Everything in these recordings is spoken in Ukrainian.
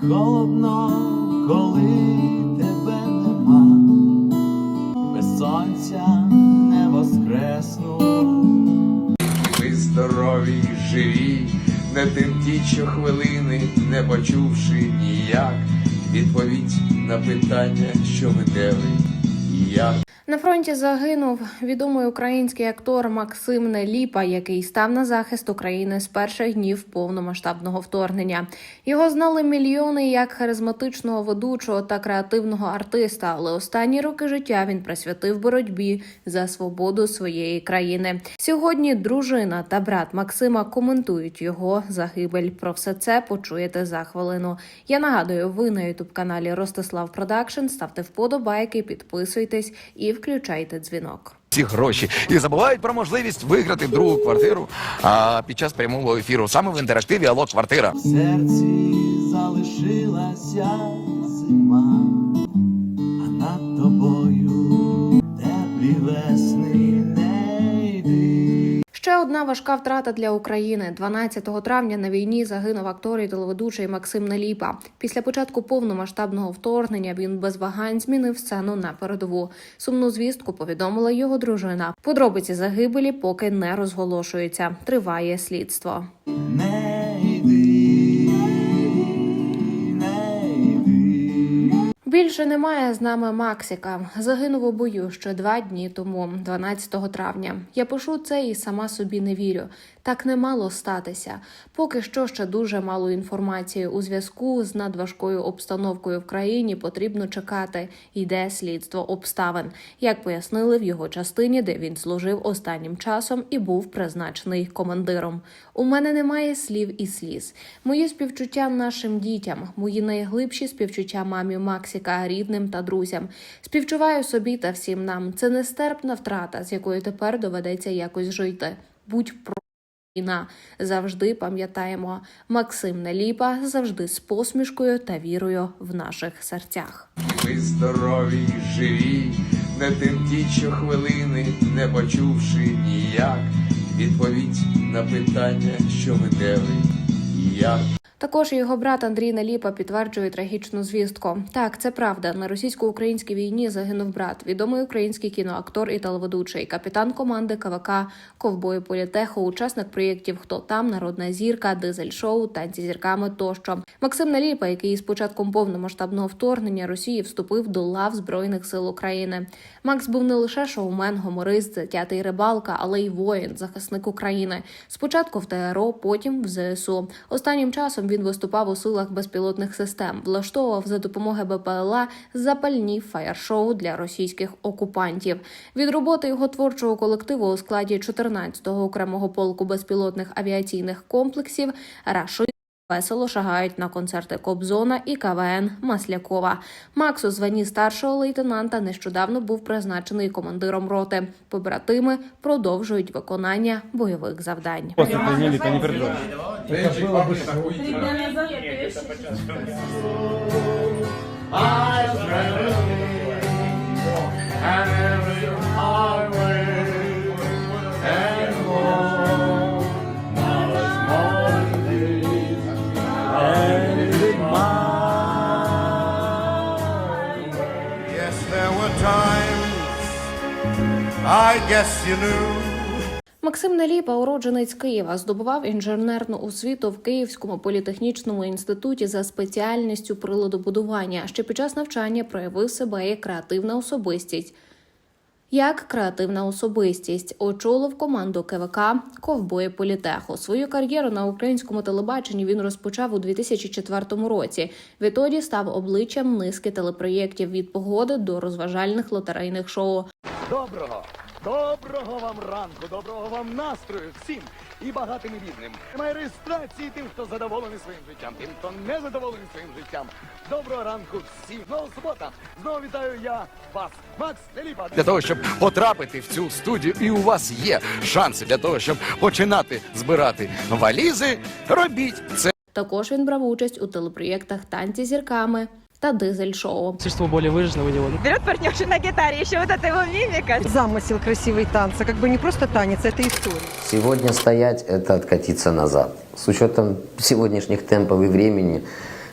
холодно, коли тебе нема, без сонця не воскресну. Ми здорові живі, не тим ті щохвилини, не почувши ніяк відповідь на питання, що ви де ви як. На фронті загинув відомий український актор Максим Неліпа, який став на захист України з перших днів повномасштабного вторгнення. Його знали мільйони як харизматичного ведучого та креативного артиста, але останні роки життя він присвятив боротьбі за свободу своєї країни. Сьогодні дружина та брат Максима коментують його загибель. Про все це почуєте за хвилину. Я нагадую, ви на ютуб каналі Ростислав Продакшн. Ставте вподобайки, підписуйтесь і включайте дзвінок. ці гроші і забувають про можливість виграти другу квартиру а, під час прямого ефіру саме в інтерактиві Алло квартира. В серці залишилася одна важка втрата для України. 12 травня на війні загинув актор і телеведучий Максим Неліпа. Після початку повномасштабного вторгнення він без вагань змінив сцену на передову. Сумну звістку повідомила його дружина. Подробиці загибелі поки не розголошуються. Триває слідство. Більше немає з нами Максика. Загинув у бою ще два дні тому, 12 травня. Я пишу це і сама собі не вірю. Так не мало статися. Поки що ще дуже мало інформації у зв'язку з надважкою обстановкою в країні. Потрібно чекати. Йде слідство обставин, як пояснили в його частині, де він служив останнім часом і був призначений командиром. У мене немає слів і сліз. Мої співчуття нашим дітям, мої найглибші співчуття мамі Максіка, рідним та друзям. Співчуваю собі та всім нам. Це нестерпна втрата, з якою тепер доведеться якось жити. Будь про. Війна завжди пам'ятаємо Максим Неліпа завжди з посмішкою та вірою в наших серцях. Ми здорові живі, не тим ті щохвилини, не почувши ніяк відповідь на питання, що ви де ви як. Також його брат Андрій Наліпа підтверджує трагічну звістку. Так, це правда. На російсько-українській війні загинув брат, відомий український кіноактор і телеведучий, капітан команди КВК Ковбої Політеху, учасник проєктів Хто там, Народна зірка, Дизель шоу, танці зірками тощо. Максим Наліпа, який з початком повномасштабного вторгнення Росії вступив до лав збройних сил України. Макс був не лише шоумен, гуморист, затятий рибалка, але й воїн, захисник України. Спочатку в ТРО, потім в ЗСУ. Останнім часом він виступав у силах безпілотних систем, влаштовував за допомоги БПЛА запальні фаєр-шоу для російських окупантів. Від роботи його творчого колективу у складі 14-го окремого полку безпілотних авіаційних комплексів Раши. Весело шагають на концерти Кобзона і КВН Маслякова. Макс у званні старшого лейтенанта нещодавно був призначений командиром роти. Побратими продовжують виконання бойових завдань. Просто не guess you knew. Максим Неліпа, уродженець Києва, здобував інженерну освіту в Київському політехнічному інституті за спеціальністю приладобудування. Ще під час навчання проявив себе як креативна особистість. Як креативна особистість очолив команду КВК Ковбої Політеху. Свою кар'єру на українському телебаченні він розпочав у 2004 році. Відтоді став обличчям низки телепроєктів від погоди до розважальних лотерейних шоу. Доброго, доброго вам ранку, доброго вам настрою всім і багатим і бідним. Немає реєстрації тим, хто задоволений своїм життям, тим, хто не задоволений своїм життям. Доброго ранку всім. Знову субота. Знову вітаю я вас, Макс Теліпа. Для того, щоб потрапити в цю студію, і у вас є шанси для того, щоб починати збирати валізи, робіть це. Також він брав участь у телепроєктах Танці зірками та Дизель шоу. Существо более выраженного него. Берет партнерша на гитаре, еще вот эта его мимика. Замысел красивый танца, как бы не просто танец, это история. Сегодня стоять – это откатиться назад. С учетом сегодняшних темпов и времени,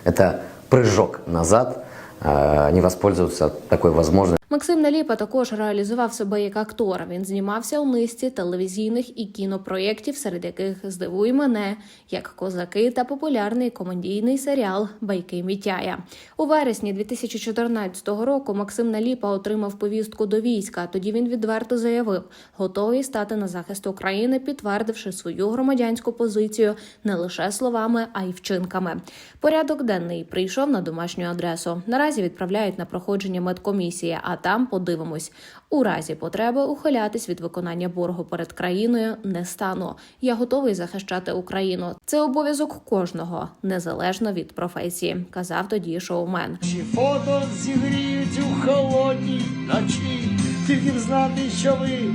это прыжок назад, э, не воспользоваться такой возможностью. Максим Наліпа також реалізував себе як актор. Він знімався у низці телевізійних і кінопроєктів, серед яких здивуй мене, як козаки та популярний комедійний серіал Байки Мітяя. У вересні 2014 року Максим Наліпа отримав повістку до війська. Тоді він відверто заявив, готовий стати на захист України, підтвердивши свою громадянську позицію не лише словами, а й вчинками. Порядок денний прийшов на домашню адресу. Наразі відправляють на проходження медкомісії, а там подивимось. У разі потреби ухилятись від виконання боргу перед країною не стану. Я готовий захищати Україну. Це обов'язок кожного, незалежно від професії, казав тоді шоумен. Чи фото зігріють у холодній ночі, тільки б знати, що ви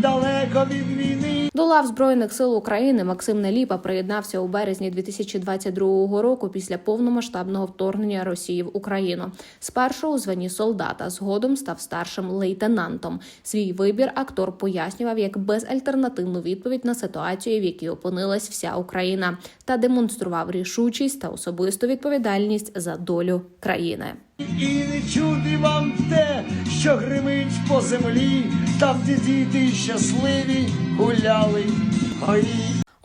далеко від війни. До лав збройних сил України Максим Неліпа приєднався у березні 2022 року після повномасштабного вторгнення Росії в Україну. Спершу у званні солдата, згодом став старшим лейтенантом. Свій вибір актор пояснював як безальтернативну відповідь на ситуацію, в якій опинилась вся Україна, та демонстрував рішучість та особисту відповідальність за долю країни. І не чути вам те, що гримить по землі, там, де діти щасливі гуляли. Ой,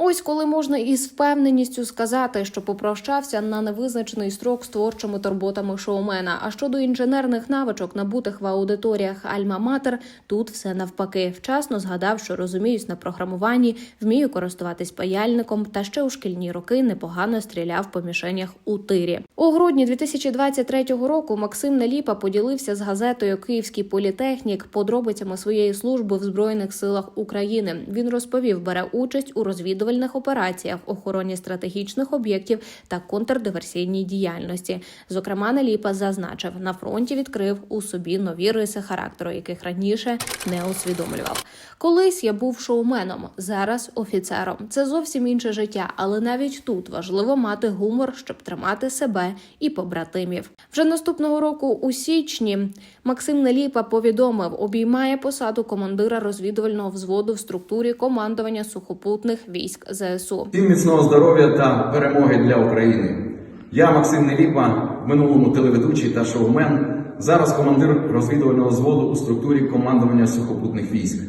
Ось коли можна із впевненістю сказати, що попрощався на невизначений строк з творчими турботами шоумена. А щодо інженерних навичок, набутих в аудиторіях Альма-Матер, тут все навпаки. Вчасно згадав, що розуміюсь на програмуванні, вмію користуватись паяльником, та ще у шкільні роки непогано стріляв по мішенях у тирі. У грудні 2023 року Максим Неліпа поділився з газетою Київський політехнік подробицями своєї служби в збройних силах України. Він розповів, бере участь у розвідувальних операціях, охороні стратегічних об'єктів та контрдиверсійній діяльності. Зокрема, Неліпа зазначив, на фронті відкрив у собі нові риси характеру, яких раніше не усвідомлював. Колись я був шоуменом, зараз офіцером. Це зовсім інше життя, але навіть тут важливо мати гумор, щоб тримати себе і побратимів. Вже наступного року, у січні, Максим Неліпа повідомив, обіймає посаду командира розвідувального взводу в структурі командування сухопутних військ ЗСУ. Всім міцного здоров'я та перемоги для України. Я Максим Неліпа, в минулому телеведучий та шоумен. Зараз командир розвідувального взводу у структурі командування сухопутних військ.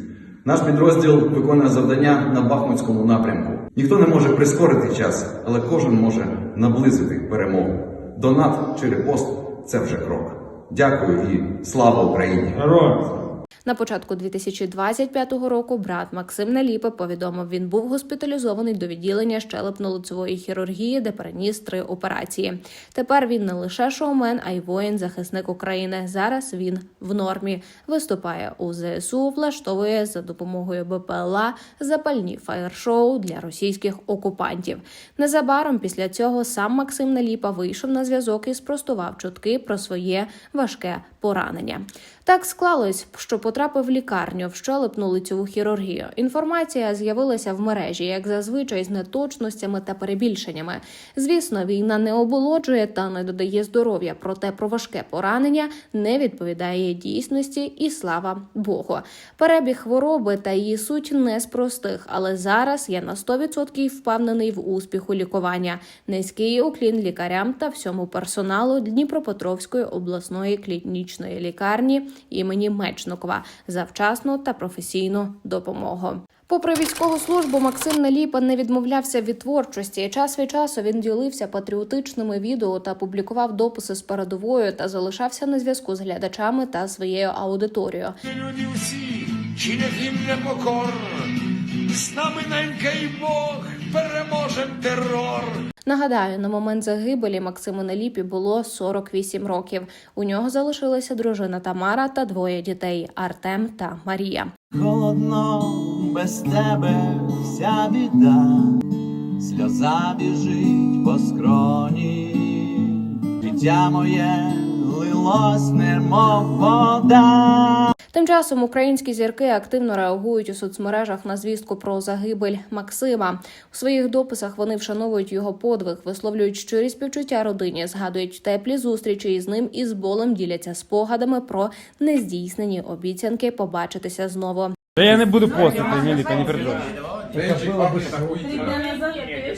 Наш підрозділ виконує завдання на Бахмутському напрямку. Ніхто не може прискорити час, але кожен може наблизити перемогу. Донат чи репост це вже крок. Дякую і слава Україні! На початку 2025 року брат Максим Наліпа повідомив, він був госпіталізований до відділення щелепно-лицевої хірургії, де переніс три операції. Тепер він не лише шоумен, а й воїн, захисник України. Зараз він в нормі виступає у ЗСУ, влаштовує за допомогою БПЛА запальні фаєр-шоу для російських окупантів. Незабаром після цього сам Максим Наліпа вийшов на зв'язок і спростував чутки про своє важке поранення. Так склалось, що потрапив в лікарню в щелепну лицьову хірургію. Інформація з'явилася в мережі, як зазвичай, з неточностями та перебільшеннями. Звісно, війна не оболоджує та не додає здоров'я, проте про важке поранення не відповідає дійсності, і слава Богу. Перебіг хвороби та її суть не з простих, але зараз я на 100% впевнений в успіху лікування. Низький уклін лікарям та всьому персоналу Дніпропетровської обласної клінічної лікарні імені Мечникова за вчасну та професійну допомогу. Попри військову службу, Максим Наліпа не відмовлявся від творчості. Час від часу він ділився патріотичними відео та публікував дописи з передовою та залишався на зв'язку з глядачами та своєю аудиторією. Люди всі, чи не їм покор, з нами ненька й Бог, переможем терор. Нагадаю, на момент загибелі Максиму Наліпі було 48 років. У нього залишилася дружина Тамара та двоє дітей Артем та Марія. Холодно без тебе вся біда, сльоза біжить по скроні, життя моє лилось, немов вода. Тим часом українські зірки активно реагують у соцмережах на звістку про загибель Максима. У своїх дописах вони вшановують його подвиг, висловлюють щирі співчуття родині, згадують теплі зустрічі із ним і з болем діляться спогадами про нездійснені обіцянки побачитися знову. Я не буду постити, Меліта, не переживай. Ти йде назад, ти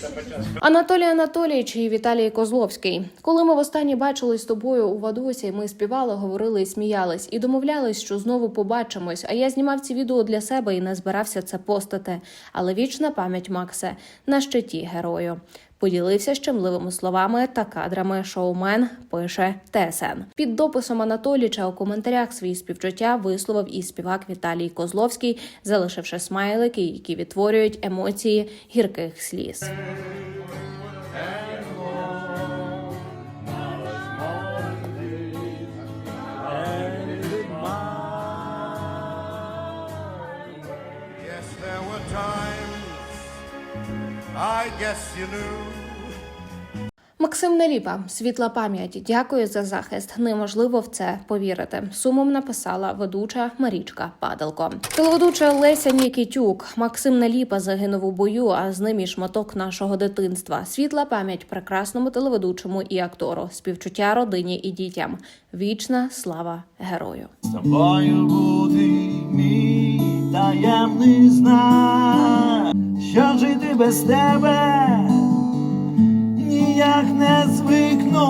Анатолій Анатолійович і Віталій Козловський. Коли ми востаннє бачились з тобою у Вадусі, ми співали, говорили і сміялись, і домовлялись, що знову побачимось. А я знімав ці відео для себе і не збирався це постати. Але вічна пам'ять Максе на щиті герою. Поділився щемливими словами та кадрами. Шоумен пише ТСН. Під дописом Анатоліча у коментарях свої співчуття висловив і співак Віталій Козловський, залишивши смайлики, які відтворюють емоції гірких сліз. Guess you knew. Максим Неліпа, світла пам'ять. Дякую за захист. Неможливо в це повірити. Сумом написала ведуча Марічка Падалко. Телеведуча Леся Нікітюк. Максим Неліпа загинув у бою, а з ним і шматок нашого дитинства. Світла пам'ять прекрасному телеведучому і актору. Співчуття родині і дітям. Вічна слава герою. З тобою бути мій таємний знак, що жити без тебе ніяк не звикну.